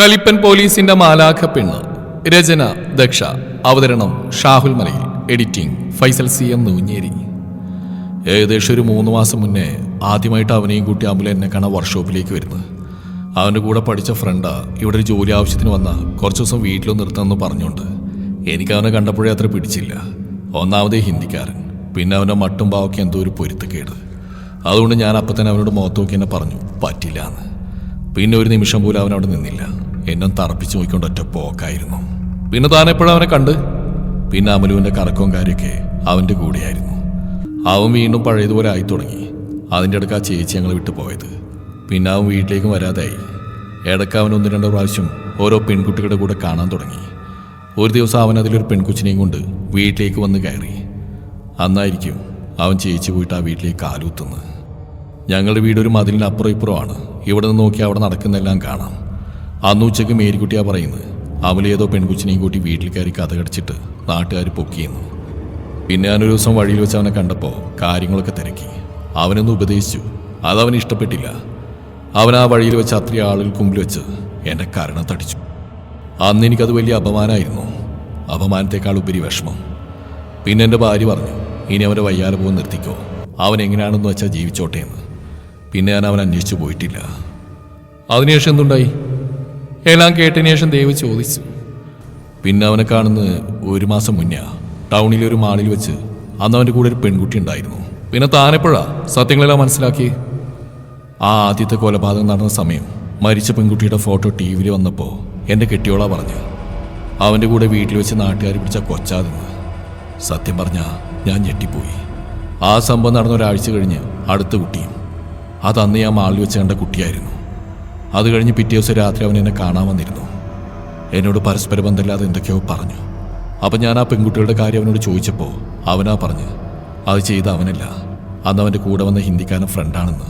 കലിപ്പൻ പോലീസിന്റെ മാലാഖ പെണ്ണ് രചന ദക്ഷ. അവതരണം Shahul Malayil. Editing Faisal C M Noonjeri. ഏകദേശം ഒരു മൂന്ന് മാസം മുന്നേ ആദ്യമായിട്ട് അവനെയും കൂട്ടി അമുല എന്നെ കാണാൻ വർക്ക്ഷോപ്പിലേക്ക് വരുന്നത്. അവന്റെ കൂടെ പഠിച്ച ഫ്രണ്ടാ ഇവിടെ ഒരു ജോലി ആവശ്യത്തിന് വന്ന കുറച്ച് ദിവസം വീട്ടിൽ നിർത്തണമെന്ന് പറഞ്ഞുകൊണ്ട് എനിക്ക് അവനെ കണ്ടപ്പോഴേ അത്ര പിടിച്ചില്ല. ഒന്നാമതേ ഹിന്ദിക്കാരൻ. പിന്നെ അവന്റെ മട്ടും പാവൊക്കെ എന്തോ ഒരു പൊരുത്തക്കേട്. അതുകൊണ്ട് ഞാൻ അപ്പം തന്നെ അവനോട് മുഖത്ത് നോക്കി എന്നെ പറഞ്ഞു പറ്റില്ല എന്ന്. പിന്നെ ഒരു നിമിഷം പോലും അവൻ അവിടെ നിന്നില്ല. എന്നെ തറപ്പിച്ചു നോക്കിക്കൊണ്ട് ഒറ്റ പോക്കായിരുന്നു. പിന്നെ താനെപ്പോഴും അവനെ കണ്ട്? പിന്നെ അമലുവിന്റെ കറക്കവും കാര്യമൊക്കെ അവന്റെ കൂടെയായിരുന്നു. അവൻ വീണ്ടും പഴയതുപോലെ ആയി തുടങ്ങി. അതിന്റെ ഇടയ്ക്ക് ആ ചേച്ചി ഞങ്ങൾ വിട്ടു പോയത്. പിന്നെ അവൻ വീട്ടിലേക്കും വരാതായി. ഇടയ്ക്ക് അവൻ ഒന്ന് രണ്ട് പ്രാവശ്യം ഓരോ പെൺകുട്ടികളുടെ കൂടെ കാണാൻ തുടങ്ങി. ഒരു ദിവസം അവൻ അതിലൊരു പെൺകുച്ചിനെയും കൊണ്ട് വീട്ടിലേക്ക് വന്ന് കയറി. അന്നായിരിക്കും അവൻ ചേച്ചി പോയിട്ട് ആ വീട്ടിലേക്ക് കാലൂത്തുന്നത്. ഞങ്ങളുടെ വീടൊരു ഒരു മതിലിന് അപ്പുറം ഇപ്പുറമാണ് ഇവിടെ നിന്ന് നോക്കി അവിടെ നടക്കുന്നെല്ലാം കാണാം. അന്ന് ഉച്ചയ്ക്ക് മേരിക്കുട്ടിയാ പറയുന്നത്. അവൾ ഏതോ പെൺകുച്ചിനെയും കൂട്ടി വീട്ടിൽ കയറി കഥ കടിച്ചിട്ട് നാട്ടുകാർ പൊക്കിയെന്നു. പിന്നെ ഞാനൊരു ദിവസം വഴിയിൽ വെച്ച് അവനെ കണ്ടപ്പോൾ കാര്യങ്ങളൊക്കെ തിരക്കി. അവനൊന്ന് ഉപദേശിച്ചു. അതവന് ഇഷ്ടപ്പെട്ടില്ല. അവൻ ആ വഴിയിൽ വെച്ച് അത്രയും ആളുകൾക്ക് മുമ്പിൽ വെച്ച് എന്റെ കരണത്തടിച്ചു അന്ന് എനിക്കത് വലിയ അപമാനമായിരുന്നു അപമാനത്തെക്കാൾ ഉപരി വിഷമം. പിന്നെ എന്റെ ഭാര്യ പറഞ്ഞു ഇനി അവന്റെ വയ്യാലെ പോകാൻ നിർത്തിക്കോ. അവൻ എങ്ങനെയാണെന്ന് വെച്ചാൽ ജീവിച്ചോട്ടേന്ന് പിന്നെ ഞാൻ അവൻ അന്വേഷിച്ചു പോയിട്ടില്ല. അതിനുശേഷം എന്തുണ്ടായി? എല്ലാം കേട്ടതിന് ശേഷം ദേവ് ചോദിച്ചു പിന്നെ അവനെ കാണുന്നത് ഒരു മാസം മുന്നേ ടൗണിലെ ഒരു മാളിൽ വെച്ച് അന്ന് അവന്റെ കൂടെ ഒരു പെൺകുട്ടി ഉണ്ടായിരുന്നു. പിന്നെ താനെപ്പോഴാ സത്യങ്ങളെല്ലാം മനസ്സിലാക്കി ആ ആദ്യത്തെ കൊലപാതകം നടന്ന സമയം മരിച്ച പെൺകുട്ടിയുടെ ഫോട്ടോ ടി വിയിൽ വന്നപ്പോൾ എന്റെ കെട്ടിയോളാ പറഞ്ഞു അവന്റെ കൂടെ വീട്ടിൽ വെച്ച് നാട്ടുകാർ പിടിച്ച കൊച്ചാതെന്ന് സത്യം പറഞ്ഞാൽ ഞാൻ ഞെട്ടിപ്പോയി. ആ സംഭവം നടന്ന ഒരാഴ്ച കഴിഞ്ഞ് അടുത്ത കുട്ടിയും. അതന്ന് ഞാൻ മാളിൽ വെച്ച് കണ്ട കുട്ടിയായിരുന്നു. അത് കഴിഞ്ഞ് പിറ്റേ ദിവസം രാത്രി അവൻ എന്നെ കാണാൻ വന്നിരുന്നു. എന്നോട് പരസ്പര ബന്ധമില്ലാതെ എന്തൊക്കെയോ പറഞ്ഞു. അപ്പം ഞാൻ ആ പെൺകുട്ടികളുടെ കാര്യം അവനോട് ചോദിച്ചപ്പോൾ അവനാ പറഞ്ഞ് അത് ചെയ്ത അവനല്ല. അന്ന് അവന്റെ കൂടെ വന്ന ഹിന്ദിക്കാരൻ ഫ്രണ്ടാണെന്ന്.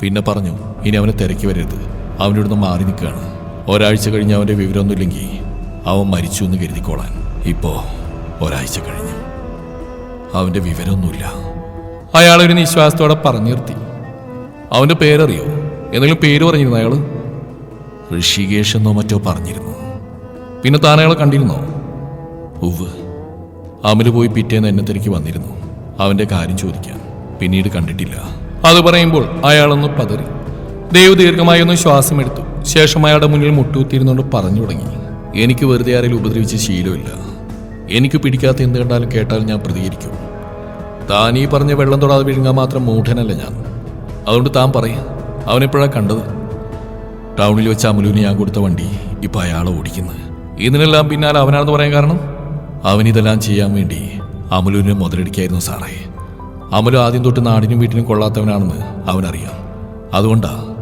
പിന്നെ പറഞ്ഞു ഇനി അവനെ തിരക്കി വരരുത്. അവന്റെ ഇവിടുന്ന് മാറി നിൽക്കുകയാണ്. ഒരാഴ്ച കഴിഞ്ഞ് അവന്റെ വിവരമൊന്നുമില്ലെങ്കിൽ അവൻ മരിച്ചു എന്ന് കരുതിക്കോളാൻ. ഇപ്പോൾ ഒരാഴ്ച കഴിഞ്ഞു. അവന്റെ വിവരമൊന്നുമില്ല. അയാളൊരു നിശ്വാസത്തോടെ പറഞ്ഞു നിർത്തി. അവന്റെ പേരറിയോ? എന്തെങ്കിലും പേര് പറഞ്ഞിരുന്നു അയാൾ ഋഷികേഷ് എന്നോ മറ്റോ പറഞ്ഞിരുന്നു. പിന്നെ താൻ അയാളെ കണ്ടിരുന്നോ? ഉവ് അമൽ പോയി പിറ്റേന്ന് എന്നെ തിരക്കി വന്നിരുന്നു. അവന്റെ കാര്യം ചോദിക്കാൻ. പിന്നീട് കണ്ടിട്ടില്ല. അത് പറയുമ്പോൾ അയാളൊന്ന് പതറി. ദേവ് ദീർഘമായി ഒന്ന് ശ്വാസം എടുത്തു ശേഷം അയാളുടെ മുന്നിൽ മുട്ടുകുത്തിയിരുന്നുകൊണ്ട് പറഞ്ഞു തുടങ്ങി. എനിക്ക് വെറുതെ ആരെങ്കിലും ഉപദ്രവിച്ച ശീലമില്ല. എനിക്ക് പിടിക്കാത്ത എന്ത് കണ്ടാലും കേട്ടാലും ഞാൻ പ്രതികരിക്കും. താൻ ഈ പറഞ്ഞ വെള്ളം തൊടാതെ വിഴുങ്ങാൻ മാത്രം മൂഢനല്ല ഞാൻ. അതുകൊണ്ട് താൻ പറയ. അവനെപ്പോഴാ കണ്ടത്? ടൗണിൽ വെച്ച് അമലുവിന് ഞാൻ കൊടുത്ത വണ്ടി ഇപ്പൊ അയാളെ ഓടിക്കുന്നത്. ഇതിനെല്ലാം പിന്നാലെ അവനാണെന്ന് പറയാൻ കാരണം? അവൻ ഇതെല്ലാം ചെയ്യാൻ വേണ്ടി അമലുവിനെ മുതലെടുക്കായിരുന്നു സാറേ. അമലു ആദ്യം തൊട്ട് നാടിനും വീട്ടിനും കൊള്ളാത്തവനാണെന്ന് അവനറിയാം. അതുകൊണ്ടാ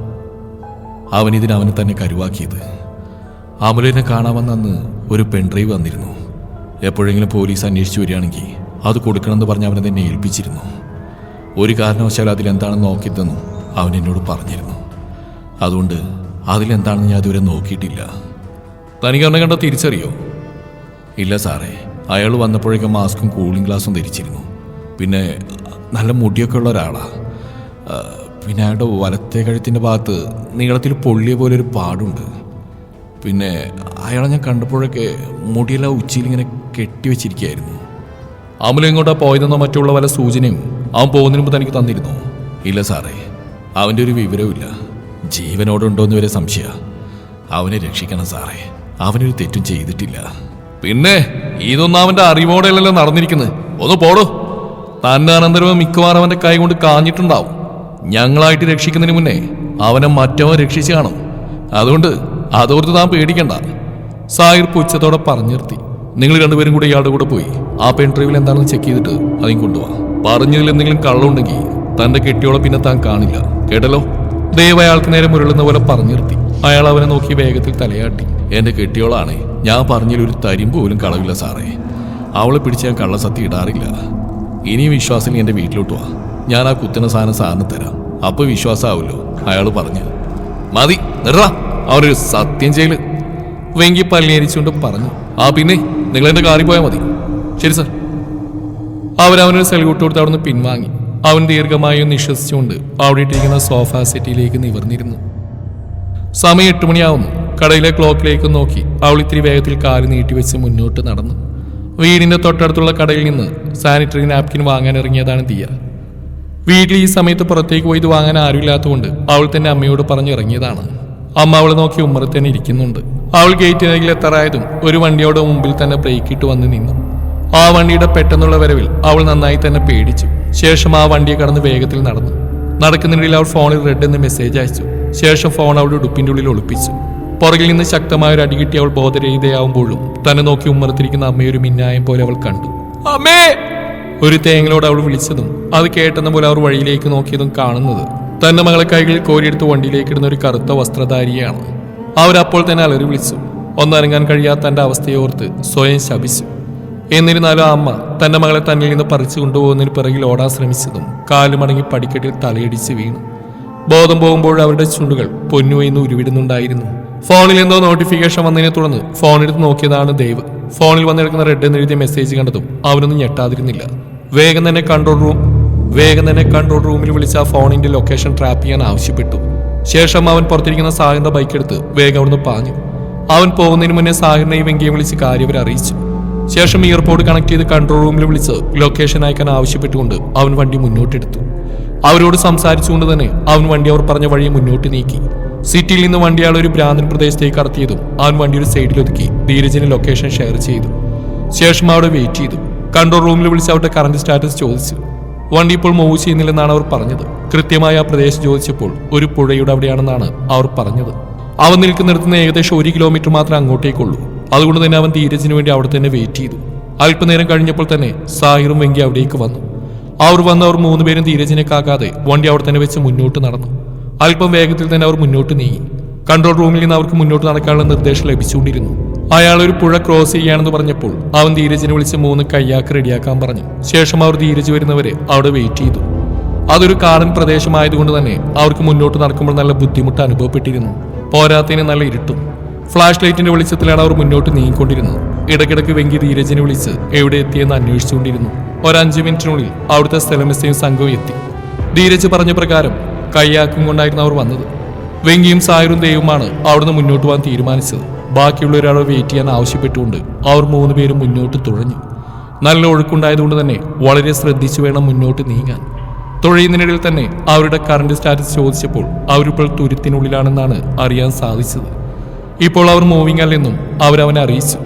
അവൻ ഇതിന് അവനെ തന്നെ കരുവാക്കിയത്. അമലുവിനെ കാണാമെന്നന്ന് ഒരു പെൺഡ്രൈവ് വന്നിരുന്നു. എപ്പോഴെങ്കിലും പോലീസ് അന്വേഷിച്ചു വരികയാണെങ്കിൽ അത് കൊടുക്കണമെന്ന് പറഞ്ഞ് അവനെ തന്നെ ഏൽപ്പിച്ചിരുന്നു. ഒരു കാരണവശാലും അതിലെന്താണെന്ന് നോക്കിയതെന്നും അവൻ എന്നോട് പറഞ്ഞിരുന്നു. അതുകൊണ്ട് അതിലെന്താണെന്ന് ഞാൻ ഇതുവരെ നോക്കിയിട്ടില്ല. തനിക്ക് അവനെ കണ്ട തിരിച്ചറിയോ? ഇല്ല സാറേ. അയാൾ വന്നപ്പോഴേക്കും മാസ്കും കൂളിംഗ് ഗ്ലാസും ധരിച്ചിരുന്നു. പിന്നെ നല്ല മുടിയൊക്കെ ഉള്ള ഒരാളാ. ആ, പിന്നെ അയാളുടെ വലത്തെ കഴുത്തിന്റെ ഭാഗത്ത് നീളത്തിൽ പൊള്ളിയ പോലെ ഒരു പാടുണ്ട്. പിന്നെ അയാളെ ഞാൻ കണ്ടപ്പോഴൊക്കെ മുടിയെല്ലാം ഉച്ചയിൽ ഇങ്ങനെ കെട്ടിവെച്ചിരിക്കുകയായിരുന്നു അമല പോയതെന്നോ മറ്റുള്ള വല്ല സൂചനയും അവൻ പോകുന്നതിന് മുമ്പ് തനിക്ക് തന്നിരുന്നു. ഇല്ല സാറേ. അവന്റെ ഒരു വിവരവുമില്ല. ജീവനോടുണ്ടോന്ന് വരെ സംശയ. അവനെ രക്ഷിക്കണം സാറേ. അവനൊരു തെറ്റും ചെയ്തിട്ടില്ല. പിന്നെ ഇതൊന്നും അവന്റെ അറിവോടെയല്ലല്ലോ നടന്നിരിക്കുന്നത്. ഒന്ന് പോടോ. തന്നെ അനന്തരവും മിക്കവാറും അവന്റെ കൈ കൊണ്ട് കാഞ്ഞിട്ടുണ്ടാവും. ഞങ്ങളായിട്ട് രക്ഷിക്കുന്നതിന് മുന്നേ അവനെ മറ്റവൻ രക്ഷിച്ചു കാണും. അതുകൊണ്ട് അതോർത്ത് താൻ പേടിക്കണ്ട. സായിർ പുച്ഛത്തോടെ പറഞ്ഞു നിർത്തി. നിങ്ങൾ രണ്ടുപേരും കൂടെ ഇയാളുടെ കൂടെ പോയി. ആ പെൺ ഡ്രൈവിൽ എന്താണെന്ന് ചെക്ക് ചെയ്തിട്ട് അതിന് കൊണ്ടുപോവാം പറഞ്ഞതിൽ എന്തെങ്കിലും കള്ളുണ്ടെങ്കിൽ തന്റെ കെട്ടിയോളെ പിന്നെ താൻ കാണില്ല. കേട്ടല്ലോ? ദൈവം അയാൾക്ക് നേരെ മുരളുന്ന പോലെ പറഞ്ഞു നിർത്തി. അയാൾ അവനെ നോക്കി വേഗത്തിൽ തലയാട്ടി. എന്റെ കെട്ടിയോളാണ് ഞാൻ പറഞ്ഞതിൽ ഒരു തരിമ്പ് പോലും കളവില്ല സാറേ. അവളെ പിടിച്ച് ഞാൻ കള്ളസത്യം ഇടാറില്ല. ഇനിയും വിശ്വാസം എന്റെ വീട്ടിലോട്ട് വാ. ഞാൻ ആ കുത്തുന്ന സാധനം സാറിന് തരാം. അപ്പൊ വിശ്വാസമാവുമല്ലോ അയാൾ പറഞ്ഞു. മതി നിറ അവരൊരു സത്യം ചെയ്യൽ. വെങ്കി പല്ലിയരിച്ചുകൊണ്ട് പറഞ്ഞു. ആ പിന്നെ നിങ്ങൾ എന്റെ കാറി പോയാൽ മതി. ശരി സാർ. അവരവനൊരു സെൽ കൂട്ടുകൊടുത്ത് അവിടെ അവിടുന്ന് പിൻവാങ്ങി. അവൻ ദീർഘമായി നിശ്വസിച്ചുകൊണ്ട് അവിടെ ഇട്ടിരിക്കുന്ന സോഫ സെറ്റിയിലേക്ക് നിവർന്നിരുന്നു. സമയം എട്ട് മണിയാവുന്നു. കടയിലെ ക്ലോക്കിലേക്ക് നോക്കി അവൾ ഇത്തിരി വേഗത്തിൽ കാൽ നീട്ടിവെച്ച് മുന്നോട്ട് നടന്നു. വീടിന്റെ തൊട്ടടുത്തുള്ള കടയിൽ നിന്ന് സാനിറ്ററി നാപ്കിൻ വാങ്ങാൻ ഇറങ്ങിയതാണ് ദിയ. വീട്ടിൽ ഈ സമയത്ത് പുറത്തേക്ക് പോയി ഇത് വാങ്ങാൻ ആരുമില്ലാത്തതുകൊണ്ട് അവൾ തന്നെ അമ്മയോട് പറഞ്ഞിറങ്ങിയതാണ് അമ്മ അവളെ നോക്കി ഉമ്മറത്തന്നെ ഇരിക്കുന്നുണ്ട്. അവൾ ഗേറ്റിനരികിൽ എത്താറായതും ഒരു വണ്ടിയോടെ മുമ്പിൽ തന്നെ ബ്രേക്ക് ഇട്ട് വന്ന് നിന്നു. ആ വണ്ടിയുടെ പെട്ടെന്നുള്ള വരവിൽ അവൾ നന്നായി തന്നെ പേടിച്ചു. ശേഷം ആ വണ്ടിയെ കടന്ന് വേഗത്തിൽ നടന്നു. നടക്കുന്നതിനിടയിൽ അവൾ ഫോണിൽ റെഡ് എന്ന് മെസ്സേജ് അയച്ചു. ശേഷം ഫോൺ അവളുടെ ഉടുപ്പിന്റെ ഉള്ളിൽ ഒളിപ്പിച്ചു. പുറകിൽ നിന്ന് ശക്തമായ ഒരു അടികിട്ടി അവൾ ബോധരഹിതയാവുമ്പോഴും തന്നെ നോക്കി ഉമ്മറത്തിരിക്കുന്ന അമ്മയൊരു മിന്നായം പോലെ അവൾ കണ്ടു. അമ്മേ! ഒരു തേങ്ങലോട് അവൾ വിളിച്ചതും അത് കേട്ടെന്ന പോലെ അവർ വഴിയിലേക്ക് നോക്കിയതും കാണുന്നത് തന്റെ മകളെ കൈകളിൽ കോരിയെടുത്ത് വണ്ടിയിലേക്ക് ഇടുന്ന ഒരു കറുത്ത വസ്ത്രധാരിയാണ് അവരപ്പോൾ തന്നെ അലറി വിളിച്ചു. ഒന്നിറങ്ങാൻ കഴിയാത്ത തന്റെ അവസ്ഥയോർത്ത് സ്വയം ശപിച്ചു. എന്നിരുന്നാലും അമ്മ തന്റെ മകളെ തന്നിൽ നിന്ന് പറിച്ചു കൊണ്ടുപോകുന്നതിന് പിറകിൽ ഓടാൻ ശ്രമിച്ചതും കാലുമടങ്ങി പടിക്കെട്ടിൽ തലയിടിച്ച് വീണു. ബോധം പോകുമ്പോൾ അവരുടെ ചുണ്ടുകൾ പൊന്നുവെന്ന് ഉരുവിടുന്നുണ്ടായിരുന്നു. ഫോണിൽ എന്തോ നോട്ടിഫിക്കേഷൻ വന്നതിനെ തുടർന്ന് ഫോണെടുത്ത് നോക്കിയതാണ് ദേവ്. ഫോണിൽ വന്നെടുക്കുന്ന റെഡ് എന്ന് എഴുതിയ മെസ്സേജ് കണ്ടതും അവനൊന്നും ഞെട്ടാതിരുന്നില്ല. വേഗം തന്നെ കൺട്രോൾ റൂം വേഗം തന്നെ കൺട്രോൾ റൂമിൽ വിളിച്ച ആ ഫോണിന്റെ ലൊക്കേഷൻ ട്രാപ്പ് ചെയ്യാൻ ആവശ്യപ്പെട്ടു. ശേഷം അവൻ പുറത്തിരിക്കുന്ന സാഹിറിന്റെ ബൈക്ക് എടുത്ത് വേഗം അവിടുന്ന് പാഞ്ഞു. അവൻ പോകുന്നതിന് മുന്നേ സാഹിറിനെയും വെങ്കിയെ വിളിച്ച് കാര്യവരെ അറിയിച്ചു ശേഷം ഇയർപോർട്ട് കണക്ട് ചെയ്ത് കൺട്രോൾ റൂമിൽ വിളിച്ച് ലൊക്കേഷൻ അയക്കാൻ ആവശ്യപ്പെട്ടുകൊണ്ട് അവൻ വണ്ടി മുന്നോട്ടെടുത്തു. അവരോട് സംസാരിച്ചുകൊണ്ട് തന്നെ അവൻ വണ്ടി അവർ പറഞ്ഞ വഴി മുന്നോട്ട് നീക്കി. സിറ്റിയിൽ നിന്ന് വണ്ടിയാൾ ഒരു ഭ്രാന്തൻ പ്രദേശത്തേക്ക് കടത്തിയതും അവൻ വണ്ടി ഒരു സൈഡിൽ ഒതുക്കി ധീരജിന് ലൊക്കേഷൻ ഷെയർ ചെയ്തു. ശേഷം അവിടെ വെയിറ്റ് ചെയ്തു. കൺട്രോൾ റൂമിൽ വിളിച്ച് അവരുടെ കറണ്ട് സ്റ്റാറ്റസ് ചോദിച്ചു. വണ്ടി ഇപ്പോൾ മൂവ് ചെയ്യുന്നില്ലെന്നാണ് അവർ പറഞ്ഞത്. കൃത്യമായി ആ പ്രദേശം ചോദിച്ചപ്പോൾ ഒരു പുഴയുടെ അവിടെയാണെന്നാണ് അവർ പറഞ്ഞത്. അവ നിൽക്കുന്നിടത്തുനിന്ന് ഏകദേശം ഒരു കിലോമീറ്റർ മാത്രമേ അങ്ങോട്ടേക്കുള്ളൂ. അതുകൊണ്ട് തന്നെ അവൻ ധീരജിന് വേണ്ടി അവിടെ തന്നെ വെയിറ്റ് ചെയ്തു. അല്പനേരം കഴിഞ്ഞപ്പോൾ തന്നെ സാഹിറും വെങ്കി അവിടേക്ക് വന്നു. അവർ വന്ന് അവർ മൂന്നുപേരും ധീരജിനെ കാക്കാതെ വണ്ടി അവിടെ തന്നെ വെച്ച് മുന്നോട്ട് നടന്നു. അല്പം വേഗത്തിൽ തന്നെ അവർ മുന്നോട്ട് നീങ്ങി. കൺട്രോൾ റൂമിൽ നിന്ന് അവർക്ക് മുന്നോട്ട് നടക്കാനുള്ള നിർദ്ദേശം ലഭിച്ചുകൊണ്ടിരുന്നു. അയാൾ ഒരു പുഴ ക്രോസ് ചെയ്യാണെന്ന് പറഞ്ഞപ്പോൾ അവൻ ധീരജിനെ വിളിച്ച് മൂന്ന് കയ്യാക്ക് റെഡിയാക്കാൻ പറഞ്ഞു. ശേഷം അവർ ധീരജ് വരുന്നവരെ അവിടെ വെയിറ്റ് ചെയ്തു. അതൊരു കാടൻ പ്രദേശമായതുകൊണ്ട് തന്നെ അവർക്ക് മുന്നോട്ട് നടക്കുമ്പോൾ നല്ല ബുദ്ധിമുട്ട് അനുഭവപ്പെട്ടിരുന്നു. പോരാത്തതിന് നല്ല ഇരുട്ടും. ഫ്ലാഷ് ലൈറ്റിന്റെ വെളിച്ചത്തിലാണ് അവർ മുന്നോട്ട് നീങ്ങിക്കൊണ്ടിരുന്നത്. ഇടയ്ക്കിടയ്ക്ക് വെങ്കി ധീരജിനെ വിളിച്ച് എവിടെ എത്തിയെന്ന് അന്വേഷിച്ചുകൊണ്ടിരുന്നു. ഒരഞ്ചു മിനിറ്റിനുള്ളിൽ അവിടുത്തെ സ്ഥലമസ്തയും സംഘവും എത്തി. ധീരജ് പറഞ്ഞ പ്രകാരം കൈയാക്കും കൊണ്ടായിരുന്നു അവർ വന്നത്. വെങ്കിയും സായറും ദേവുമാണ് അവിടുന്ന് മുന്നോട്ട് പോകാൻ തീരുമാനിച്ചത്. ബാക്കിയുള്ള ഒരാളെ വെയിറ്റ് ചെയ്യാൻ ആവശ്യപ്പെട്ടുകൊണ്ട് അവർ മൂന്ന് പേരും മുന്നോട്ട് തുഴഞ്ഞു. നല്ല ഒഴുക്കുണ്ടായതുകൊണ്ട് തന്നെ വളരെ ശ്രദ്ധിച്ചു വേണം മുന്നോട്ട് നീങ്ങാൻ. തുഴയുന്നതിനിടയിൽ തന്നെ അവരുടെ കറണ്ട് സ്റ്റാറ്റസ് ചോദിച്ചപ്പോൾ അവരിപ്പോൾ തുരുത്തിനുള്ളിലാണെന്നാണ് അറിയാൻ സാധിച്ചത്. ഇപ്പോൾ അവർ മൂവിംഗ് അല്ലെന്നും അവരവനെ അറിയിച്ചു.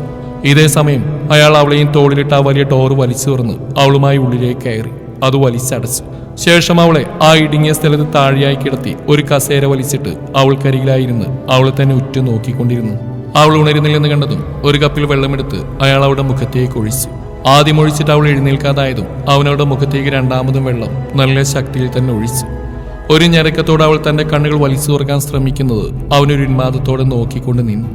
ഇതേ സമയം അയാൾ അവളെയും തോളിലിട്ട് ആ വലിയ ടോറ് വലിച്ചു തുറന്ന് അവളുമായി ഉള്ളിലേക്ക് കയറി. അത് വലിച്ചടച്ചു. ശേഷം അവളെ ആ ഇടുങ്ങിയ സ്ഥലത്ത് താഴെയായി കിടത്തി ഒരു കസേര വലിച്ചിട്ട് അവൾക്കരികിലായിരുന്ന് അവളെ തന്നെ ഉറ്റു നോക്കിക്കൊണ്ടിരുന്നു. അവൾ ഉണരുന്നില്ലെന്ന് കണ്ടതും ഒരു കപ്പിൽ വെള്ളമെടുത്ത് അയാൾ അവളുടെ മുഖത്തേക്ക് ഒഴിച്ചു. ആദ്യം ഒഴിച്ചിട്ട് അവൾ എഴുന്നേൽക്കാതായതും അവനവളുടെ മുഖത്തേക്ക് രണ്ടാമതും വെള്ളം നല്ല ശക്തിയിൽ തന്നെ ഒഴിച്ചു. ഒരു ഞരക്കത്തോടെ അവൾ തന്റെ കണ്ണുകൾ വലിച്ചു തുറക്കാൻ ശ്രമിക്കുന്നത് അവനൊരു ഉന്മാദത്തോടെ നോക്കിക്കൊണ്ട് നിന്നു.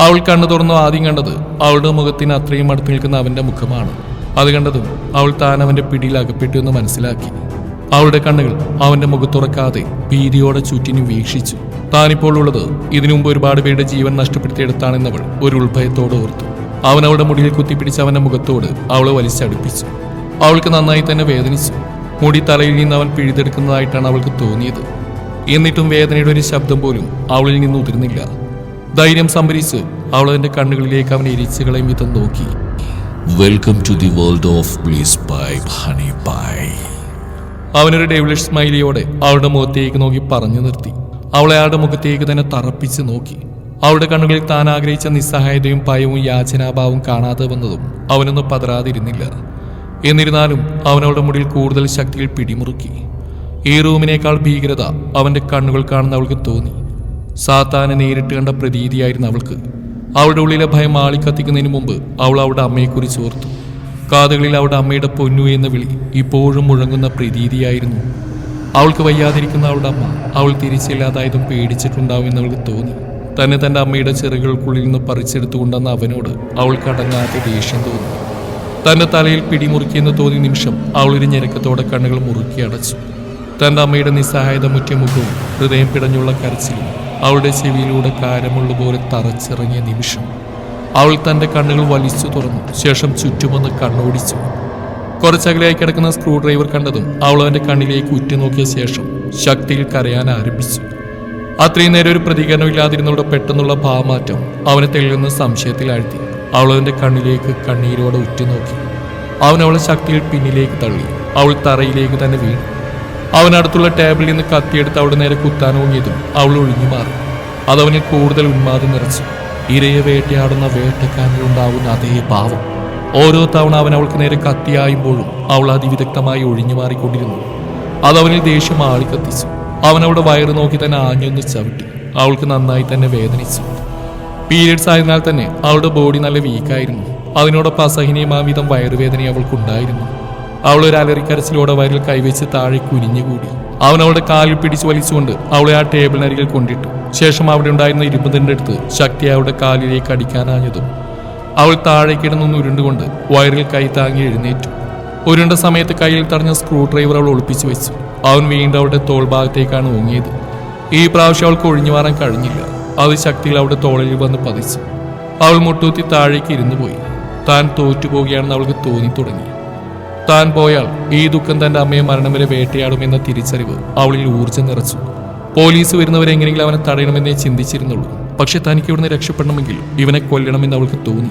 അവൾ കണ്ണു തുറന്നു ആദ്യം കണ്ടത് അവളുടെ മുഖത്തിന് അത്രയും അടുത്ത് നിൽക്കുന്ന അവന്റെ മുഖമാണ്. അത് കണ്ടതും അവൾ താൻ അവന്റെ പിടിയിൽ അകപ്പെട്ടു എന്ന് മനസ്സിലാക്കി. അവളുടെ കണ്ണുകൾ അവന്റെ മുഖത്തുറക്കാതെ ഭീതിയോടെ ചുറ്റിനു വീക്ഷിച്ചു. താനിപ്പോൾ ഉള്ളത് ഇതിനുമുമ്പ് ഒരുപാട് പേരുടെ ജീവൻ നഷ്ടപ്പെടുത്തിയെടുത്താണെന്നവൾ ഒരു ഉത്ഭയത്തോട് ഓർത്തു. അവൻ അവളുടെ മുടിയിൽ കുത്തിപ്പിടിച്ച് അവന്റെ മുഖത്തോട് അവളെ വലിച്ചടുപ്പിച്ചു. അവൾക്ക് നന്നായി തന്നെ വേദനിച്ചു. മുടി തലയിൽ നിന്ന് അവൻ പിഴുതെടുക്കുന്നതായിട്ടാണ് അവൾക്ക് തോന്നിയത്. എന്നിട്ടും വേദനയുടെ ഒരു ശബ്ദം പോലും അവളിൽ നിന്ന് ഉതിർന്നില്ല. ധൈര്യം സംഭരിച്ച് അവൾ അതിന്റെ കണ്ണുകളിലേക്ക് അവൻ എരിച്ചുകളയും വിധം നോക്കി. Welcome to the world of please bye honey bye അവനൊരു ഡെവിളിഷ് സ്മൈലിയോടെ അവളുടെ മുഖത്തേക്ക് നോക്കി പറഞ്ഞു നിർത്തി. അവളെ അയാളുടെ മുഖത്തേക്ക് തന്നെ തറപ്പിച്ച് നോക്കി. അവളുടെ കണ്ണുകളിൽ താൻ ആഗ്രഹിച്ച നിസ്സഹായതയും ഭയവും യാചനാഭാവവും കാണാതെ വന്നതും അവനൊന്നും പതറാതിരുന്നില്ല. എന്നിരുന്നാലും അവനവളുടെ മുടിയിൽ കൂടുതൽ ശക്തിയിൽ പിടിമുറുക്കി. ഈ റൂമിനേക്കാൾ ഭീകരത അവന്റെ കണ്ണുകൾ കാണുന്ന അവൾക്ക് തോന്നി. സാത്താനെ നേരിട്ട് കണ്ട പ്രതീതിയായിരുന്നു അവൾക്ക്. അവളുടെ ഉള്ളിലെ ഭയം ആളിക്കത്തിക്കുന്നതിന് മുമ്പ് അവൾ അവളുടെ അമ്മയെക്കുറിച്ച് ഓർത്തു. കാതുകളിൽ അവളുടെ അമ്മയുടെ പൊന്നു എന്ന വിളി ഇപ്പോഴും മുഴങ്ങുന്ന പ്രതീതിയായിരുന്നു. അവൾക്ക് വയ്യാതിരിക്കുന്ന അവളുടെ അമ്മ അവൾ തിരിച്ചില്ലാതായതും പേടിച്ചിട്ടുണ്ടാവുമെന്ന് അവൾക്ക് തോന്നി. തന്നെ തന്റെ അമ്മയുടെ ചെറുകൾക്കുള്ളിൽ നിന്ന് പറിച്ചെടുത്തുകൊണ്ടെന്ന അവനോട് അവൾക്ക് അടങ്ങാത്ത ദേഷ്യം തോന്നി. തന്റെ തലയിൽ പിടിമുറുക്കിയെന്ന് തോന്നിയ നിമിഷം അവൾ ഞെരക്കത്തോടെ കണ്ണുകൾ മുറുക്കി അടച്ചു. തന്റെ അമ്മയുടെ നിസ്സഹായത മുഖവും ഹൃദയം പിടഞ്ഞുള്ള കരച്ചിലും അവളുടെ ചെവിയിലൂടെ കാരമുള്ളതുപോലെ തറച്ചിറങ്ങിയ നിമിഷം അവൾ തന്റെ കണ്ണുകൾ വലിച്ചു തുറന്നു ശേഷം ചുറ്റുമൊന്ന് കണ്ണോടിച്ചു. കുറച്ചകലെയായി കിടക്കുന്ന സ്ക്രൂ ഡ്രൈവർ കണ്ടതും അവൾ അവന്റെ കണ്ണിലേക്ക് ഉറ്റുനോക്കിയ ശേഷം ശക്തിയിൽ കരയാൻ ആരംഭിച്ചു. അത്രയും നേരം ഒരു പ്രതികരണം ഇല്ലാതിരുന്നവളുടെ പെട്ടെന്നുള്ള ഭാവമാറ്റം അവനെ തെളിയുന്ന സംശയത്തിലാഴ്ത്തി. അവന്റെ കണ്ണിലേക്ക് കണ്ണീരോടെ ഉറ്റുനോക്കി. അവൻ അവളെ ശക്തിയിൽ പിന്നിലേക്ക് തള്ളി. അവൾ തറയിലേക്ക് തന്നെ വീണു. അവൻ അടുത്തുള്ള ടേബിളിൽ നിന്ന് കത്തിയെടുത്ത് അവളുടെ നേരെ കുത്താൻ ഓങ്ങിയതും അവൾ ഒഴിഞ്ഞു മാറി. അതവനിൽ കൂടുതൽ ഉന്മാദം നിറച്ചു. ഇരയെ വേട്ടയാടുന്ന വേട്ടക്കാരനിലുണ്ടാവുന്ന അതേ ഭാവം ഓരോ തവണ അവൻ അവൾക്ക് നേരെ കത്തിയായുമ്പോഴും അവൾ അതിവിദഗ്ധമായി ഒഴിഞ്ഞു മാറിക്കൊണ്ടിരുന്നു. അതവനിൽ ദേഷ്യം ആളിക്കത്തിച്ചു. അവൻ അവളുടെ വയറ് നോക്കി തന്നെ ആഞ്ഞൊന്ന് ചവിട്ടി. അവൾക്ക് നന്നായി തന്നെ വേദനിച്ചു. പീരിയഡ്സ് ആയതിനാൽ തന്നെ അവളുടെ ബോഡി നല്ല വീക്കായിരുന്നു അതിനോടൊപ്പം അസഹനീയമായ വിധം വയറുവേദന അവൾക്കുണ്ടായിരുന്നു അവൾ ഒരു അലറിക്കരച്ചിലോടെ വയറിൽ കൈവച്ച് താഴെ കുനിഞ്ഞുകൂടി അവൻ അവളുടെ കാലിൽ പിടിച്ചു വലിച്ചുകൊണ്ട് അവളെ ആ ടേബിളിനരികിൽ കൊണ്ടിട്ടു. ശേഷം അവിടെ ഉണ്ടായിരുന്ന ഇരുമ്പതിന്റെ അടുത്ത് ശക്തി അവളുടെ കാലിലേക്ക് അടിക്കാനാഞ്ഞതും. അവൾ താഴെ കിടന്നൊന്ന് ഉരുണ്ടുകൊണ്ട് വയറിൽ കൈ താങ്ങി എഴുന്നേറ്റു. ഉരുണ്ട സമയത്ത് കയ്യിൽ തടഞ്ഞ സ്ക്രൂ ഡ്രൈവർ അവൾ ഒളിപ്പിച്ചു വെച്ചു. അവൻ വീണ്ടും അവളുടെ തോൾ ഭാഗത്തേക്കാണ് ഓങ്ങിയത്. ഈ പ്രാവശ്യം അവൾക്ക് ഒഴിഞ്ഞു മാറാൻ കഴിഞ്ഞില്ല. അത് അവളുടെ തോളിൽ വന്ന് പതിച്ചു. അവൾ മുട്ടൂത്തി താഴേക്ക് ഇരുന്നു പോയി. താൻ തോറ്റുപോകുകയാണെന്ന് അവൾക്ക് തോന്നി തുടങ്ങി. താൻ പോയാൽ ഈ ദുഃഖം തന്റെ അമ്മയെ മരണം വരെ വേട്ടയാടുമെന്ന തിരിച്ചറിവ് അവളിൽ ഊർജം നിറച്ചു. പോലീസ് വരുന്നവരെ എങ്ങനെയെങ്കിലും അവനെ തടയണമെന്നേ ചിന്തിച്ചിരുന്നുള്ളൂ. പക്ഷെ തനിക്ക് ഇവിടുന്ന് രക്ഷപ്പെടണമെങ്കിൽ ഇവനെ കൊല്ലണമെന്ന് അവൾക്ക് തോന്നി.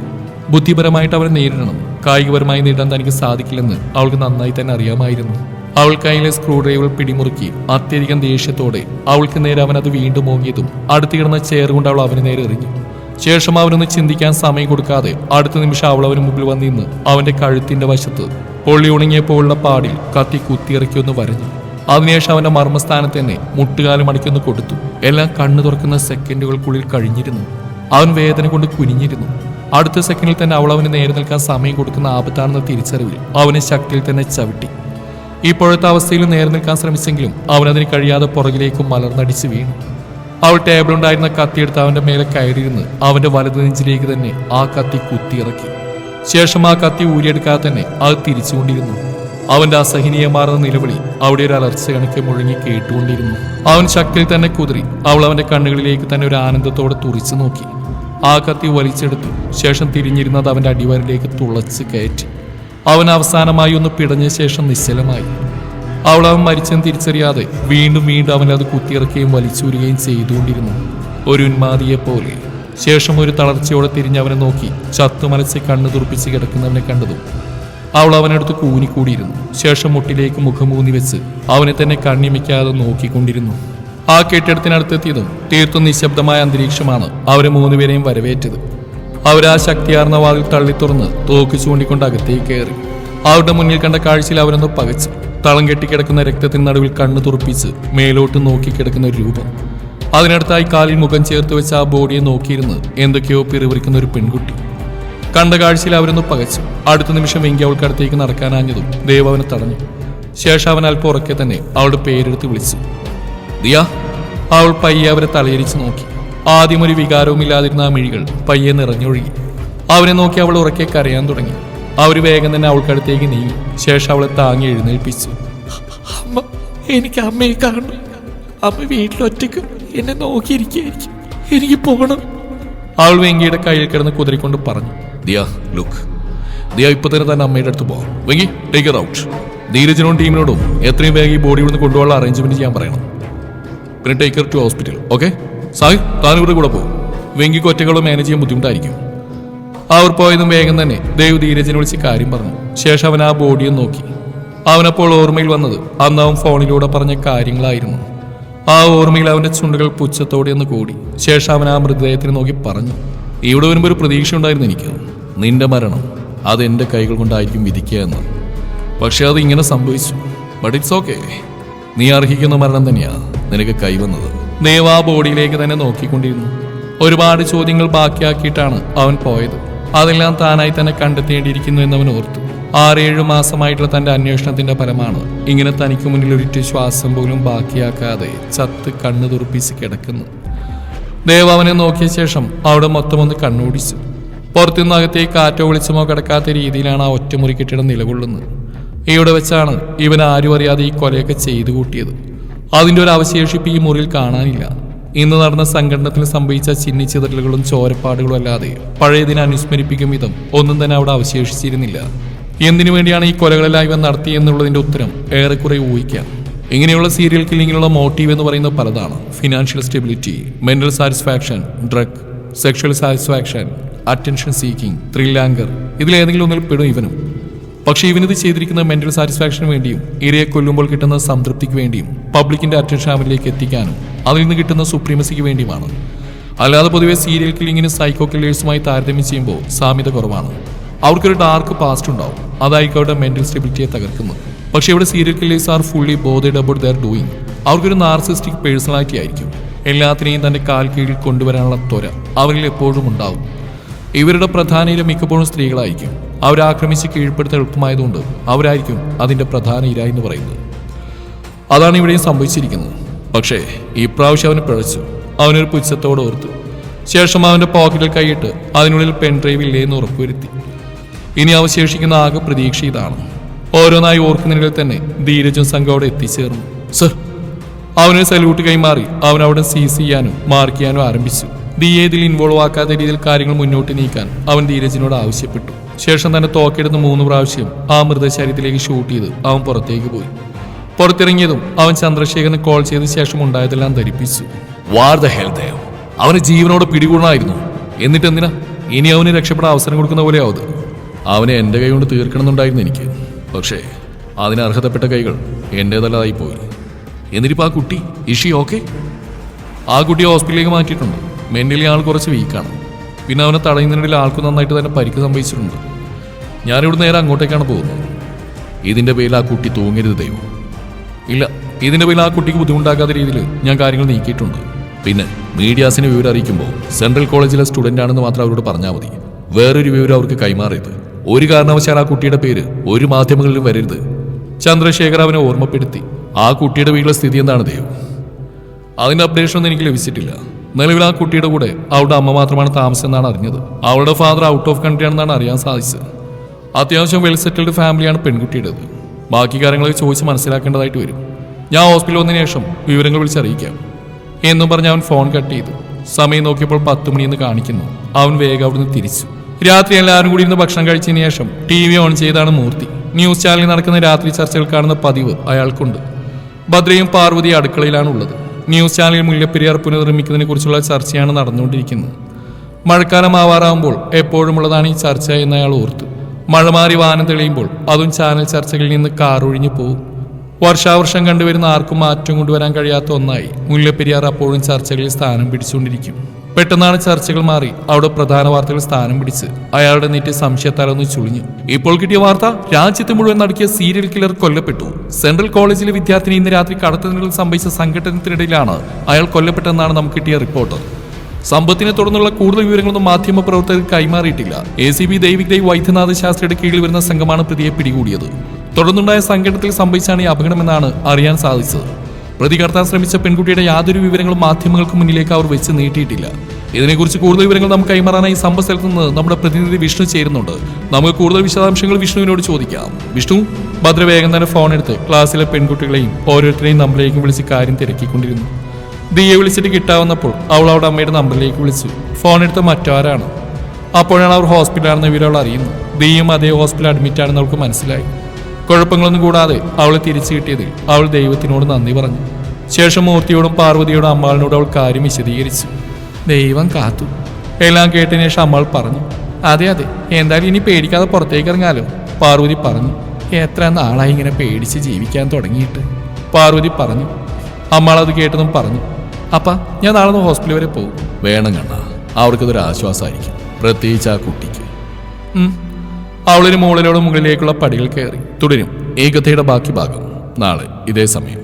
ബുദ്ധിപരമായിട്ട് അവനെ നേരിടണം. കായികപരമായി നേരിടാൻ തനിക്ക് സാധിക്കില്ലെന്ന് അവൾക്ക് നന്നായി തന്നെ അറിയാമായിരുന്നു. അവൾ കയ്യിലെ സ്ക്രൂ ഡ്രൈവർ പിടിമുറുക്കി അത്യധികം ദേഷ്യത്തോടെ അവൾക്ക് നേരെ അവൻ അത് വീണ്ടും ഓങ്ങിയതും അടുത്ത് കിടന്ന ചെയർ കൊണ്ട് അവൾ അവന് നേരെ എറിഞ്ഞു. ശേഷം അവനൊന്ന് ചിന്തിക്കാൻ സമയം കൊടുക്കാതെ അടുത്ത നിമിഷം അവൾ അവന് മുമ്പിൽ വന്നിന്ന് അവന്റെ കഴുത്തിന്റെ വശത്ത് പൊള്ളി ഉണങ്ങിയപ്പോഴുള്ള പാടിൽ കത്തി കുത്തിയിറക്കിയൊന്ന് വരഞ്ഞു. അതിനുശേഷം അവന്റെ മർമ്മസ്ഥാനത്ത് തന്നെ മുട്ടുകാലം അടിക്കൊന്ന് കൊടുത്തു. എല്ലാം കണ്ണു തുറക്കുന്ന സെക്കൻഡുകൾക്കുള്ളിൽ കഴിഞ്ഞിരുന്നു. അവൻ വേദന കൊണ്ട് കുനിഞ്ഞിരുന്നു. അടുത്ത സെക്കൻഡിൽ തന്നെ അവൾ അവന് നേരെ നിൽക്കാൻ സമയം കൊടുക്കുന്ന ആപത്താണെന്ന തിരിച്ചറിവിൽ അവനെ ശക്തിയിൽ തന്നെ ചവിട്ടി. ഇപ്പോഴത്തെ അവസ്ഥയിൽ നേരെ നിൽക്കാൻ ശ്രമിച്ചെങ്കിലും അവനതിന് കഴിയാതെ പുറകിലേക്കും മലർന്നടിച്ച് വീണു. അവൾ ടേബിളുണ്ടായിരുന്ന കത്തിയെടുത്ത് അവന്റെ മേലെ കയറിയിരുന്ന് അവന്റെ വലതു നെഞ്ചിലേക്ക് തന്നെ ആ കത്തി കുത്തിയിറക്കി. ശേഷം ആ കത്തി ഊരിയെടുക്കാതെ തന്നെ അത് തിരിച്ചുകൊണ്ടിരുന്നു. അവന്റെ അസഹനീയമാർന്ന നിലവിളി അവിടെ ഒരു അലർച്ച കണക്കെ മുഴങ്ങി കേട്ടുകൊണ്ടിരുന്നു. അവൻ ശക്തിയിൽ തന്നെ കുതിരി അവൾ അവന്റെ കണ്ണുകളിലേക്ക് തന്നെ ഒരു ആനന്ദത്തോടെ തുറിച്ചു നോക്കി. ആ കത്തി വലിച്ചെടുത്തു. ശേഷം തിരിഞ്ഞിരുന്നത് അവന്റെ അടിവാരിലേക്ക് തുളച്ച് കയറ്റി. അവൻ അവസാനമായി ഒന്ന് പിടഞ്ഞ ശേഷം നിശ്ചലമായി. അവൾ അവൻ മരിച്ചെന്ന് തിരിച്ചറിയാതെ വീണ്ടും വീണ്ടും അവൻ അത് കുത്തിയിറക്കുകയും വലിച്ചൂരുകയും ചെയ്തുകൊണ്ടിരുന്നു. ഒരു ഉന്മാതിയെ പോലെ. ശേഷം ഒരു തളർച്ചയോടെ തിരിഞ്ഞ് അവനെ നോക്കി ചത്തു ചത്തുമലച്ച് കണ്ണു തുറപ്പിച്ച് കിടക്കുന്നവനെ കണ്ടതും അവൾ അവനടുത്ത് കൂനിക്കൂടിയിരുന്നു. ശേഷം മുട്ടിലേക്ക് മുഖമൂന്നി വെച്ച് അവനെ തന്നെ കണ്ണിമിക്കാതെ നോക്കിക്കൊണ്ടിരുന്നു. ആ കെട്ടിടത്തിനടുത്തെത്തിയതും തീർത്തും നിശബ്ദമായ അന്തരീക്ഷമാണ് അവരെ മൂന്നുപേരെയും വരവേറ്റത്. അവരാ ശക്തിയാർന്ന വാതിൽ തള്ളി തുറന്ന് തോക്ക് ചൂണ്ടിക്കൊണ്ട് അകത്തേക്ക് കയറി. അവരുടെ മുന്നിൽ കണ്ട കാഴ്ചയിൽ അവരൊന്ന് പകച്ചു. തളം കെട്ടിക്കിടക്കുന്ന രക്തത്തിന് നടുവിൽ കണ്ണു തുറപ്പിച്ച് മേലോട്ട് നോക്കി കിടക്കുന്ന ഒരു രൂപം. അതിനടുത്തായി കാലിൽ മുഖം ചേർത്ത് വെച്ച ആ ബോഡിയെ നോക്കിയിരുന്ന് എന്തൊക്കെയോ പിറിവിറിക്കുന്ന ഒരു പെൺകുട്ടി. കണ്ട കാഴ്ചയിൽ അവരൊന്ന് പകച്ചു. അടുത്ത നിമിഷം വെങ്കി അവൾക്കടുത്തേക്ക് നടക്കാനാഞ്ഞതും ദേവ് അവനെ തടഞ്ഞു. ശേഷം അവൻ അല്പം ഉറക്കെ തന്നെ അവളുടെ പേരെടുത്ത് വിളിച്ചു. ദിയ അവൾ പയ്യെ അവരെ തലയിരിച്ച് നോക്കി. ആദ്യം ഒരു വികാരവുമില്ലാതിരുന്ന ആ മിഴികൾ പയ്യെ നിറഞ്ഞൊഴുകി. അവനെ നോക്കി അവൾ ഉറക്കെ കരയാൻ തുടങ്ങി. അവർ വേഗം തന്നെ അവൾക്കടുത്തേക്ക് നീങ്ങി. ശേഷം അവളെ താങ്ങി എഴുന്നേൽപ്പിച്ചു. അമ്മ എനിക്ക് അമ്മയെ കാണണം. അമ്മ വീട്ടിലൊറ്റക്ക് എന്നെ നോക്കിയിരിക്കുകയായിരിക്കും. എനിക്ക് പോകണം. അവൾ വെങ്കിയുടെ കയ്യിൽ കിടന്ന് കുതിരിക്കൊണ്ട് പറഞ്ഞു. ദിയ ലുക്ക്. ദിയ ഇപ്പൊ തന്നെ തന്നെ അമ്മയുടെ അടുത്ത് പോവാം വെങ്കി ടേക്ക് ഔട്ട് ധീരജനോടും ടീമിനോടും എത്രയും വേഗം ഈ ബോഡി ഇവിടുന്ന് കൊണ്ടുപോകാനുള്ള അറേഞ്ച്മെന്റ് ചെയ്യാൻ പറയണം. പിന്നെ take to hospital okay Sahir താനും കൂടെ കൂടെ പോകും വെങ്കിക്ക് ഒറ്റകളോ മാനേജ് ചെയ്യാൻ ബുദ്ധിമുട്ടായിരിക്കും. അവർ പോയതും വേഗം തന്നെ ദേവ് ധീരജിനെ വിളിച്ച് കാര്യം പറഞ്ഞു. ശേഷം അവൻ ആ ബോഡിയെ നോക്കി. അവനപ്പോൾ ഓർമ്മയിൽ വന്നത് അന്ന് അവൻ ഫോണിലൂടെ പറഞ്ഞ കാര്യങ്ങളായിരുന്നു. ആ ഓർമ്മയിൽ അവന്റെ ചുണ്ടുകൾ പുച്ഛത്തോടെ ഒന്ന് കൂടി. ശേഷം അവൻ ആ മൃതദേഹത്തിന് നോക്കി പറഞ്ഞു. ഇവിടെ വരുമ്പോൾ ഒരു പ്രതീക്ഷ ഉണ്ടായിരുന്നു എനിക്ക്. നിന്റെ മരണം അത് എന്റെ കൈകൾ കൊണ്ടായിരിക്കും വിധിക്കുക എന്ന്. പക്ഷെ അത് ഇങ്ങനെ സംഭവിച്ചു. ബട്ട് ഇറ്റ്സ് ഓക്കെ നീ അർഹിക്കുന്ന മരണം തന്നെയാണ് നിനക്ക് കൈവന്നത് ദേവ് ബോഡിയിലേക്ക് തന്നെ നോക്കിക്കൊണ്ടിരുന്നു. ഒരുപാട് ചോദ്യങ്ങൾ ബാക്കിയാക്കിയിട്ടാണ് അവൻ പോയത്. അതെല്ലാം താനായി തന്നെ കണ്ടെത്തേണ്ടിയിരിക്കുന്നു എന്നവൻ ഓർത്തു. ആറേഴു മാസമായിട്ടുള്ള തന്റെ അന്വേഷണത്തിന്റെ ഫലമാണ് ഇങ്ങനെ തനിക്ക് മുന്നിൽ ഒരിറ്റു ശ്വാസം പോലും ബാക്കിയാക്കാതെ ചത്ത് കണ്ണു തുറപ്പിച്ച് കിടക്കുന്നു ദേവ് അവനെ നോക്കിയ ശേഷം അവിടെ മൊത്തം ഒന്ന് കണ്ണോടിച്ചു. പുറത്തുനിന്ന് അകത്തേക്ക് കാറ്റോ വെളിച്ചമോ കിടക്കാത്ത രീതിയിലാണ് ആ ഒറ്റമുറി കെട്ടിടം നിലകൊള്ളുന്നത്. ഇവിടെ വെച്ചാണ് ഇവൻ ആരും അറിയാതെ ഈ കൊലയൊക്കെ ചെയ്തു കൂട്ടിയത്. അതിന്റെ ഒരു അവശേഷിപ്പ് ഈ മുറിയിൽ കാണാനില്ല. ഇന്ന് നടന്ന സംഘടനത്തിൽ സംഭവിച്ച ചിന്നിച്ചിതറലുകളും ചോരപ്പാടുകളും അല്ലാതെ പഴയതിനെ അനുസ്മരിപ്പിക്കും വിധം ഒന്നും തന്നെ അവിടെ അവശേഷിച്ചിരുന്നില്ല. എന്തിനു വേണ്ടിയാണ് ഈ കൊലകളെല്ലാം ഇവ നടത്തിയെന്നുള്ളതിന്റെ ഉത്തരം ഏറെക്കുറെ ഊഹിക്കാം. ഇങ്ങനെയുള്ള സീരിയൽ കില്ലിങ്ങിനുള്ള മോട്ടീവ് എന്ന് പറയുന്നത് പലതാണ്. Financial stability mental satisfaction drug sexual satisfaction attention seeking ത്രില്ലാങ്കർ ഇതിലേതെങ്കിലും ഒന്നിൽ പെടും ഇവനും. പക്ഷേ ഇവനിത് ചെയ്തിരിക്കുന്ന മെന്റൽ സാറ്റിസ്ഫാക്ഷന് വേണ്ടിയും ഇരയെ കൊല്ലുമ്പോൾ കിട്ടുന്ന സംതൃപ്തിക്ക് വേണ്ടിയും പബ്ലിക്കിന്റെ അറ്റൻഷൻ അവനിലേക്ക് എത്തിക്കാനും അതിൽ നിന്ന് കിട്ടുന്ന സുപ്രീമസിക്ക് വേണ്ടിയുമാണ്. അല്ലാതെ പൊതുവെ സീരിയൽ കില്ലിങ്ങിന് സൈക്കോ കില്ലേഴ്സുമായി താരതമ്യം ചെയ്യുമ്പോൾ സാമ്യത കുറവാണ്. അവർക്കൊരു ഡാർക്ക് പാസ്റ്റ് ഉണ്ടാവും. അതായിരിക്കും അവരുടെ മെന്റൽ സ്റ്റെബിലിറ്റിയെ തകർക്കുന്നത്. പക്ഷേ ഇവിടെ serial killers are fully bothered about their doing അവർക്കൊരു നാർസിസ്റ്റിക് പേഴ്സണാലിറ്റി ആയിരിക്കും. എല്ലാത്തിനെയും തന്റെ കാൽ കീഴിൽ കൊണ്ടുവരാനുള്ള ത്വര അവരിൽ എപ്പോഴും ഉണ്ടാവും. ഇവരുടെ പ്രധാനയിലും മിക്കപ്പോഴും സ്ത്രീകളായിരിക്കും. അവരാക്രമിച്ച് കീഴ്പ്പെടുത്ത എളുപ്പമായതുകൊണ്ട് അവരായിരിക്കും അതിന്റെ പ്രധാന ഇര എന്ന് പറയുന്നത്. അതാണ് ഇവിടെയും സംഭവിച്ചിരിക്കുന്നത്. പക്ഷേ ഈ പ്രാവശ്യം അവന് പിഴച്ചു. അവനൊരു പുച്ഛത്തോട് ഓർത്തു ശേഷം അവന്റെ പോക്കറ്റിൽ കൈയിട്ട് അതിനുള്ളിൽ പെൻഡ്രൈവ് ഇല്ലേ എന്ന് ഉറപ്പുവരുത്തി. ഇനി അവശേഷിക്കുന്ന ആകെ പ്രതീക്ഷ ഇതാണ്. ഓരോന്നായി ഓർക്കുന്നതിൽ തന്നെ ധീരജും സംഘം അവിടെ എത്തിച്ചേർന്നു. സർ അവനൊരു സല്യൂട്ട് കൈമാറി അവൻ അവിടെ സീസ് ചെയ്യാനും മാർക്ക് ചെയ്യാനും ആരംഭിച്ചു. ദിയെ ഇതിൽ ഇൻവോൾവ് ആക്കാത്ത രീതിയിൽ കാര്യങ്ങൾ മുന്നോട്ട് നീക്കാൻ അവൻ ധീരജിനോട് ആവശ്യപ്പെട്ടു. ശേഷം തന്നെ തോക്കെടുത്ത് മൂന്ന് പ്രാവശ്യം ആ മൃതശരീരത്തിലേക്ക് ഷൂട്ട് ചെയ്ത് അവൻ പുറത്തേക്ക് പോയി. പുറത്തിറങ്ങിയതും അവൻ ചന്ദ്രശേഖരനെ കോൾ ചെയ്ത ശേഷം ഉണ്ടായതെല്ലാം ധരിപ്പിച്ചു. വാർ ഹെൽ അവന് ജീവനോട് പിടികൂടണമായിരുന്നു എന്നിട്ട് എന്തിനാ ഇനി അവന് രക്ഷപ്പെടാൻ അവസരം കൊടുക്കുന്ന പോലെ പോലെയാവത് അവനെ എന്റെ കൈ കൊണ്ട് തീർക്കണമെന്നുണ്ടായിരുന്നു എനിക്ക്. പക്ഷേ അതിന് അർഹതപ്പെട്ട കൈകൾ എന്റേതല്ലാതായി പോയി. എന്നിട്ടിപ്പോൾ ആ കുട്ടി ഇഷി ഓക്കെ ആ കുട്ടിയെ ഹോസ്പിറ്റലിലേക്ക് മാറ്റിയിട്ടുണ്ട്. മെന്റലി ആൾ കുറച്ച് വീക്കാണ് പിന്നെ അവനെ തടയുന്നതിനിടയിൽ ആൾക്ക് നന്നായിട്ട് തന്നെ പരിക്ക് സംഭവിച്ചിട്ടുണ്ട്. ഞാനിവിടെ നേരെ അങ്ങോട്ടേക്കാണ് പോകുന്നത്. ഇതിന്റെ പേരിൽ ആ കുട്ടി തൂങ്ങരുത് ദൈവം. ഇല്ല ഇതിന്റെ പേരിൽ ആ കുട്ടിക്ക് ബുദ്ധിമുട്ടാക്കാത്ത രീതിയിൽ ഞാൻ കാര്യങ്ങൾ നീക്കിയിട്ടുണ്ട്. പിന്നെ മീഡിയാസിനെ വിവരം അറിയിക്കുമ്പോൾ സെൻട്രൽ കോളേജിലെ സ്റ്റുഡന്റ് ആണെന്ന് മാത്രം അവരോട് പറഞ്ഞാൽ മതി. വേറൊരു വിവരം അവർക്ക് കൈമാറിയത് ഒരു കാരണവശാൽ ആ കുട്ടിയുടെ പേര് ഒരു മാധ്യമങ്ങളിലും വരരുത്. ചന്ദ്രശേഖർ അവനെ ഓർമ്മപ്പെടുത്തി. ആ കുട്ടിയുടെ വീട്ടിലെ സ്ഥിതി എന്താണ് ദൈവം? അതിന്റെ അപ്ഡേഷൻ ഒന്നും എനിക്ക് ലഭിച്ചിട്ടില്ല. നിലവിൽ ആ കുട്ടിയുടെ കൂടെ അവളുടെ അമ്മ മാത്രമാണ് താമസം എന്നാണ് അറിഞ്ഞത്. അവളുടെ ഫാദർ ഔട്ട് ഓഫ് കൺട്രി ആണെന്നാണ് അറിയാൻ സാധിച്ചത്. അത്യാവശ്യം വെൽ സെറ്റിൽഡ് ഫാമിലിയാണ് പെൺകുട്ടിയുടേത്. ബാക്കി കാര്യങ്ങളൊക്കെ ചോദിച്ച് മനസ്സിലാക്കേണ്ടതായിട്ട് വരും. ഞാൻ ഹോസ്പിറ്റലിൽ വന്നതിന് ശേഷം വിവരങ്ങൾ വിളിച്ചറിയിക്കാം. എന്നും പറഞ്ഞ് അവൻ ഫോൺ കട്ട് ചെയ്തു. സമയം നോക്കിയപ്പോൾ പത്ത് മണിയെന്ന് കാണിക്കുന്നു. അവൻ വേഗം അവിടുന്ന് തിരിച്ചു. രാത്രി എല്ലാവരും കൂടി ഇരുന്ന് ഭക്ഷണം കഴിച്ചതിന് ശേഷം ടി വി ഓൺ ചെയ്താണ് മൂർത്തി. ന്യൂസ് ചാനലിൽ നടക്കുന്ന രാത്രി ചർച്ചകൾ കാണുന്ന പതിവ് അയാൾക്കുണ്ട്. ഭദ്രയും പാർവതി അടുക്കളയിലാണ് ഉള്ളത് ന്യൂസ് ചാനലിൽ മുല്ലപ്പെരിയാർ പുനർനിർമ്മിക്കുന്നതിനെ കുറിച്ചുള്ള ചർച്ചയാണ് നടന്നുകൊണ്ടിരിക്കുന്നത്. മഴക്കാലം ആവാറാകുമ്പോൾ എപ്പോഴുമുള്ളതാണ് ഈ ചർച്ച എന്ന് അയാൾ ഓർത്തു. മഴ മാറി വാനം തെളിയുമ്പോൾ അതും ചാനൽ ചർച്ചകളിൽ നിന്ന് കാറൊഴിഞ്ഞു പോകും. വർഷാവർഷം കണ്ടുവരുന്ന ആർക്കും മാറ്റം കൊണ്ടുവരാൻ കഴിയാത്ത ഒന്നായി മുല്ലപ്പെരിയാർ അപ്പോഴും ചർച്ചകളിൽ സ്ഥാനം പിടിച്ചുകൊണ്ടിരിക്കും. പെട്ടെന്നാണ് ചർച്ചകൾ മാറി. അവിടെ പ്രധാന വാർത്തകൾ സ്ഥാനം പിടിച്ച്. അയാളുടെ നീറ്റ് സംശയത്താലൊന്ന് ചുളിഞ്ഞു. ഇപ്പോൾ കിട്ടിയ വാർത്ത രാജ്യത്ത് മുഴുവൻ നടക്കിയ സീരിയൽ കില്ലർ കൊല്ലപ്പെട്ടു. സെൻട്രൽ കോളേജിലെ വിദ്യാർത്ഥിനി ഇന്ന് രാത്രി കടത്തുനിൽ സംഭവിച്ച സംഘടനത്തിനിടയിലാണ് അയാൾ കൊല്ലപ്പെട്ടെന്നാണ് നമുക്ക് കിട്ടിയ റിപ്പോർട്ട്. സമ്പത്തിനെ തുടർന്നുള്ള കൂടുതൽ വിവരങ്ങളൊന്നും മാധ്യമ പ്രവർത്തകർക്ക് കൈമാറിയിട്ടില്ല. A C B Daivik Daiv Vaidyanatha ശാസ്ത്രിയുടെ കീഴിൽ വരുന്ന സംഘമാണ് പ്രതിയെ പിടികൂടിയത്. തുടർന്നുണ്ടായ സംഘടനത്തിൽ സംഭവിച്ചാണ് ഈ അപകടമെന്നാണ് അറിയാൻ സാധിച്ചത്. പ്രതി കടത്താൻ ശ്രമിച്ച പെൺകുട്ടിയുടെ യാതൊരു വിവരങ്ങളും മാധ്യമങ്ങൾക്ക് മുന്നിലേക്ക് അവർ വെച്ച് നീട്ടിയിട്ടില്ല. ഇതിനെക്കുറിച്ച് കൂടുതൽ വിവരങ്ങൾ നമുക്ക് കൈമാറാനായി സംഭവ സ്ഥലത്ത് നിന്ന് നമ്മുടെ പ്രതിനിധി വിഷ്ണു ചേരുന്നുണ്ട്. നമുക്ക് കൂടുതൽ വിശദാംശങ്ങൾ വിഷ്ണുവിനോട് ചോദിക്കാം. വിഷ്ണു ഭദ്രവേഗം തന്നെ ഫോൺ എടുത്ത് ക്ലാസ്സിലെ പെൺകുട്ടികളെയും ഓരോരുത്തരെയും നമ്പറിലേക്ക് വിളിച്ച് കാര്യം തിരക്കിക്കൊണ്ടിരുന്നു. ദിയെ വിളിച്ചിട്ട് കിട്ടാവുന്നപ്പോൾ അവൾ അവളുടെ അമ്മയുടെ നമ്പറിലേക്ക് വിളിച്ചു. ഫോൺ എടുത്ത മറ്റാരാണ്? അപ്പോഴാണ് അവർ ഹോസ്പിറ്റലാണെന്ന് വിവരം അവൾ അറിയുന്നത്. ദിയും അതേ ഹോസ്പിറ്റലിൽ അഡ്മിറ്റ് ആണെന്ന് അവൾക്ക് മനസ്സിലായി. കുഴപ്പങ്ങളൊന്നും കൂടാതെ അവളെ തിരിച്ചു കിട്ടിയതിൽ അവൾ ദൈവത്തിനോട് നന്ദി പറഞ്ഞു. ശേഷം മൂർത്തിയോടും പാർവതിയോടും അമ്മാളിനോട് അവൾ കാര്യം വിശദീകരിച്ചു. ദൈവം കാത്തു. എല്ലാം കേട്ടതിന് ശേഷം അമ്മാൾ പറഞ്ഞു അതെ അതെ എന്തായാലും ഇനി പേടിക്കാതെ പുറത്തേക്ക് ഇറങ്ങാലോ? പാർവതി പറഞ്ഞു എത്ര നാളായി ഇങ്ങനെ പേടിച്ച് ജീവിക്കാൻ തുടങ്ങിയിട്ട്? പാർവതി പറഞ്ഞു അമ്മാൾ അത് കേട്ടതും പറഞ്ഞു അപ്പ ഞാൻ നാളെ ഹോസ്പിറ്റൽ വരെ പോകും. വേണം കണ്ണ അവർക്കതൊരു ആശ്വാസമായിരിക്കും. പ്രത്യേകിച്ച് ആ കുട്ടിക്ക്. ഉം. അവളൊരു മുകളിലോട് മുകളിലേക്കുള്ള പടികൾ കയറി തുടരും ഏകതയുടെ ബാക്കി ഭാഗം നാളെ ഇതേ സമയം